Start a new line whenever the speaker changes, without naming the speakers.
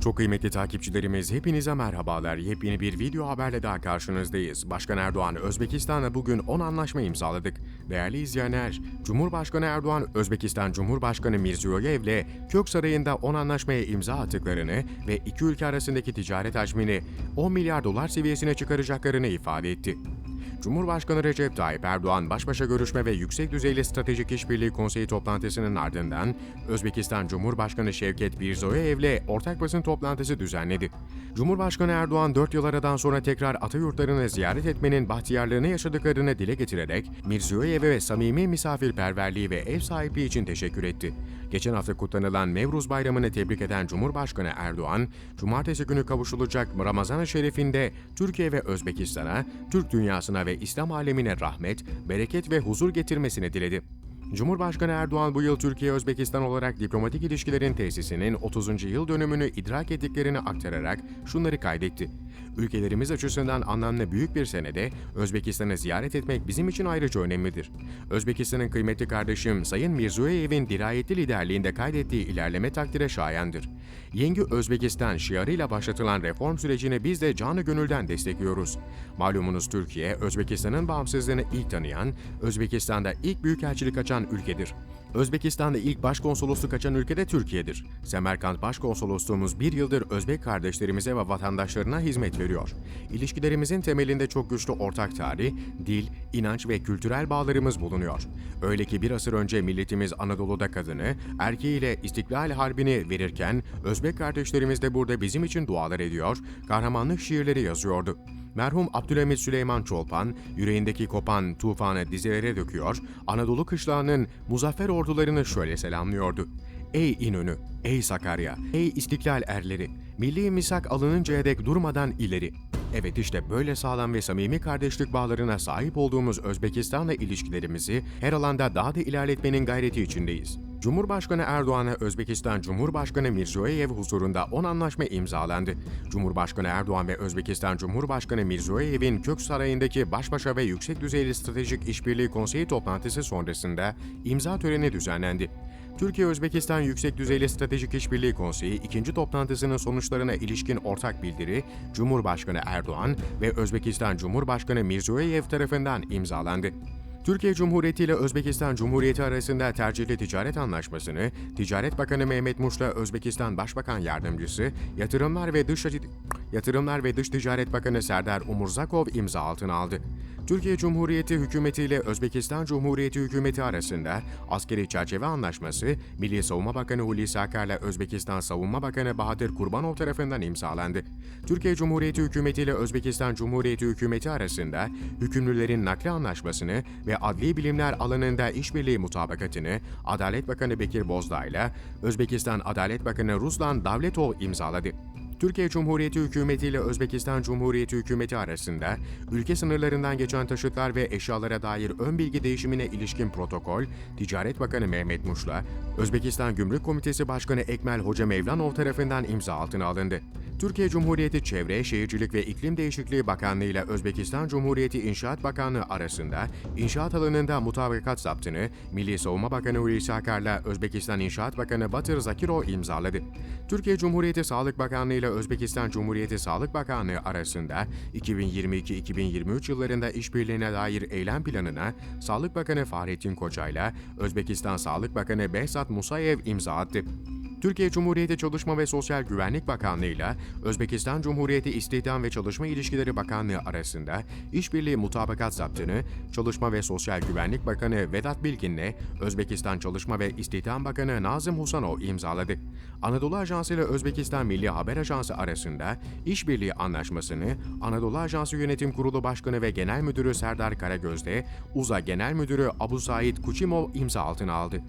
Çok kıymetli takipçilerimiz hepinize merhabalar. Yepyeni bir video haberle daha karşınızdayız. Başkan Erdoğan Özbekistan'la bugün 10 anlaşma imzaladık. Değerli izleyenler, Cumhurbaşkanı Erdoğan Özbekistan Cumhurbaşkanı Mirziyoyev'le Kök Sarayı'nda 10 anlaşmaya imza attıklarını ve iki ülke arasındaki ticaret hacmini 10 milyar dolar seviyesine çıkaracaklarını ifade etti. Cumhurbaşkanı Recep Tayyip Erdoğan baş başa görüşme ve yüksek düzeyli stratejik işbirliği konseyi toplantısının ardından Özbekistan Cumhurbaşkanı Şevket Mirziyoyev'le ortak basın toplantısı düzenledi. Cumhurbaşkanı Erdoğan 4 yıl aradan sonra tekrar ata yurtlarını ziyaret etmenin bahtiyarlığını yaşadıklarını dile getirerek Mirziyoyev'e ve samimi misafirperverliği ve ev sahipliği için teşekkür etti. Geçen hafta kutlanılan Nevruz Bayramı'nı tebrik eden Cumhurbaşkanı Erdoğan, Cumartesi günü kavuşulacak Ramazan-ı Şerif'inde Türkiye ve Özbekistan'a, Türk dünyasına ve İslam alemine rahmet, bereket ve huzur getirmesini diledi. Cumhurbaşkanı Erdoğan bu yıl Türkiye-Özbekistan olarak diplomatik ilişkilerin tesisinin 30. yıl dönümünü idrak ettiklerini aktararak şunları kaydetti. Ülkelerimiz açısından anlamlı büyük bir senede Özbekistan'ı ziyaret etmek bizim için ayrıca önemlidir. Özbekistan'ın kıymetli kardeşim Sayın Mirziyoyev'in dirayetli liderliğinde kaydettiği ilerleme takdire şayandır. Yengi Özbekistan şiarıyla başlatılan reform sürecini biz de canı gönülden destekliyoruz. Malumunuz Türkiye, Özbekistan'ın bağımsızlığını ilk tanıyan, Özbekistan'da ilk büyükelçilik açan ülkedir. Özbekistan'da ilk başkonsolosluk açan ülke de Türkiye'dir. Semerkant Başkonsolosluğumuz bir yıldır Özbek kardeşlerimize ve vatandaşlarına hizmet veriyor. İlişkilerimizin temelinde çok güçlü ortak tarih, dil, inanç ve kültürel bağlarımız bulunuyor. Öyle ki bir asır önce milletimiz Anadolu'da kadını, erkeğiyle İstiklal Harbi'ni verirken Özbek kardeşlerimiz de burada bizim için dualar ediyor, kahramanlık şiirleri yazıyordu. Merhum Abdülhamit Süleyman Çolpan, yüreğindeki kopan tufanı dizelere döküyor, Anadolu kışlağının muzaffer ordularını şöyle selamlıyordu. Ey İnönü, ey Sakarya, ey İstiklal erleri, milli misak alınıncaya dek durmadan ileri. Evet işte böyle sağlam ve samimi kardeşlik bağlarına sahip olduğumuz Özbekistan'la ilişkilerimizi her alanda daha da ilerletmenin gayreti içindeyiz. Cumhurbaşkanı Erdoğan'a Özbekistan Cumhurbaşkanı Mirziyoyev huzurunda 10 anlaşma imzalandı. Cumhurbaşkanı Erdoğan ve Özbekistan Cumhurbaşkanı Mirziyoyev'in Kök Sarayı'ndaki baş başa ve yüksek düzeyli stratejik işbirliği konseyi toplantısı sonrasında imza töreni düzenlendi. Türkiye-Özbekistan Yüksek Düzeyli Stratejik İşbirliği Konseyi ikinci toplantısının sonuçlarına ilişkin ortak bildiri, Cumhurbaşkanı Erdoğan ve Özbekistan Cumhurbaşkanı Mirziyoyev tarafından imzalandı. Türkiye Cumhuriyeti ile Özbekistan Cumhuriyeti arasında tercihli ticaret anlaşmasını Ticaret Bakanı Mehmet Muş'la Özbekistan Başbakan Yardımcısı, Yatırımlar ve Dış Yatırımlar ve Dış Ticaret Bakanı Serdar Umurzakov imza altına aldı. Türkiye Cumhuriyeti Hükümeti ile Özbekistan Cumhuriyeti Hükümeti arasında askeri çerçeve anlaşması Milli Savunma Bakanı Hulusi Akar ile Özbekistan Savunma Bakanı Bahadır Kurbanov tarafından imzalandı. Türkiye Cumhuriyeti Hükümeti ile Özbekistan Cumhuriyeti Hükümeti arasında hükümlülerin nakli anlaşmasını ve adli bilimler alanında işbirliği mutabakatını Adalet Bakanı Bekir Bozdağ ile Özbekistan Adalet Bakanı Ruslan Davletov imzaladı. Türkiye Cumhuriyeti Hükümeti ile Özbekistan Cumhuriyeti Hükümeti arasında ülke sınırlarından geçen taşıtlar ve eşyalara dair ön bilgi değişimine ilişkin protokol, Ticaret Bakanı Mehmet Muş'la Özbekistan Gümrük Komitesi Başkanı Ekmel Hoca Mevlanov tarafından imza altına alındı. Türkiye Cumhuriyeti Çevre, Şehircilik ve İklim Değişikliği Bakanlığı ile Özbekistan Cumhuriyeti İnşaat Bakanlığı arasında inşaat alanında mutabakat zaptını Milli Savunma Bakanı Hulusi Akar'la Özbekistan İnşaat Bakanı Batır Zakirov imzaladı. Türkiye Cumhuriyeti Sağlık Bakanlığı ile Özbekistan Cumhuriyeti Sağlık Bakanlığı arasında 2022-2023 yıllarında işbirliğine dair eylem planına Sağlık Bakanı Fahrettin Koca ile Özbekistan Sağlık Bakanı Behzat Musayev imza attı. Türkiye Cumhuriyeti Çalışma ve Sosyal Güvenlik Bakanlığı ile Özbekistan Cumhuriyeti İstihdam ve Çalışma İlişkileri Bakanlığı arasında işbirliği mutabakat zaptını Çalışma ve Sosyal Güvenlik Bakanı Vedat Bilgin'le Özbekistan Çalışma ve İstihdam Bakanı Nazım Husanov imzaladı. Anadolu Ajansı ile Özbekistan Milli Haber Ajansı arasında işbirliği anlaşmasını Anadolu Ajansı Yönetim Kurulu Başkanı ve Genel Müdürü Serdar Karagöz'de UZA Genel Müdürü Abu Said Kuçimov imza altına aldı.